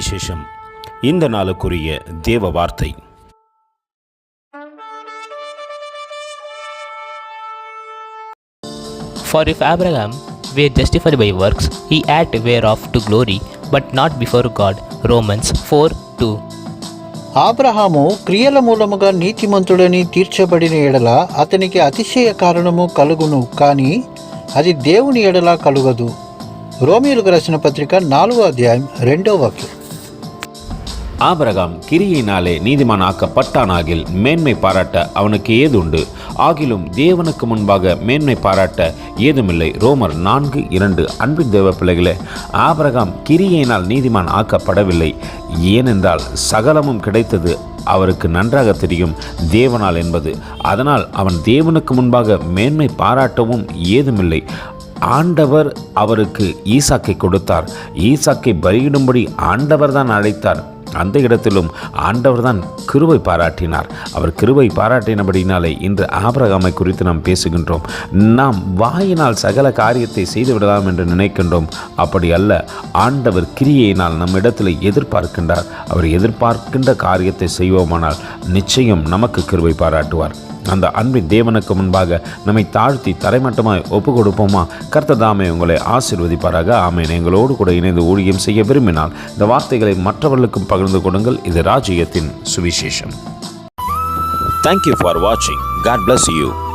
சுவிசேஷம் இந்த நாளுக்குரிய தேவ வார்த்தை For if Abraham were justified by works, he had whereof to glory, but not before God. Romans 4 2. ఆబ్రహాము క్రియల మూలముగా నీతిమంతుడని తీర్చబడిన ఎడల అతనికి అతిశయ కారణము కలుగును కానీ అది దేవుని ఎడల కలుగదు రోమిలకు రాసిన పత్రిక నాలుగో అధ్యాయం రెండో వాక్యం ஆபரகாம் கிரியினாலே நீதிமான் ஆக்கப்பட்டானாகில் மேன்மை பாராட்ட அவனுக்கு ஏதுண்டு. ஆகிலும் தேவனுக்கு முன்பாக மேன்மை பாராட்ட ஏதுமில்லை. ரோமர் நான்கு இரண்டு. அன்பின் தேவ பிள்ளைகளே ஆபரகாம் கிரியினால் நீதிமான் ஆக்கப்படவில்லை. ஏனென்றால் சகலமும் கிடைத்தது அவருக்கு நன்றாக தெரியும். தேவனால் என்பது. அதனால் அவன் தேவனுக்கு முன்பாக மேன்மை பாராட்டவும் ஏதுமில்லை. ஆண்டவர் அவருக்கு ஈசாக்கை கொடுத்தார். ஈசாக்கை பலியிடும்படி ஆண்டவர் தான் அழைத்தார். அந்த இடத்திலும் ஆண்டவர் தான் கிருவை பாராட்டினார். அவர் கிருவை பாராட்டினபடினாலே இன்று ஆபரகாமை குறித்து நாம் பேசுகின்றோம். நாம் வாயினால் சகல காரியத்தை செய்துவிடலாம் என்று நினைக்கின்றோம். அப்படி அல்ல ஆண்டவர் கிரியையினால் நம்மிடத்தில் எதிர்பார்க்கின்றார். அவர் எதிர்பார்க்கின்ற காரியத்தை செய்வோமானால் நிச்சயம் நமக்கு கிருவை பாராட்டுவார். அந்த அன்பின் தேவனுக்கு முன்பாக நம்மை தாழ்த்தி தரைமட்டமாய் ஒப்பு கொடுப்போமா கர்த்ததாமே உங்களை ஆசீர்வதிப்பாராக. ஆமேன். எங்களோடு கூட இணைந்து ஊழியம் செய்ய விரும்பினால் இந்த வார்த்தைகளை மற்றவர்களுக்கும் பகிர்ந்து கொடுங்கள். இது ராஜ்யத்தின் சுவிசேஷம். தேங்க்யூ ஃபார் வாட்சிங் காட் பிளஸ் யூ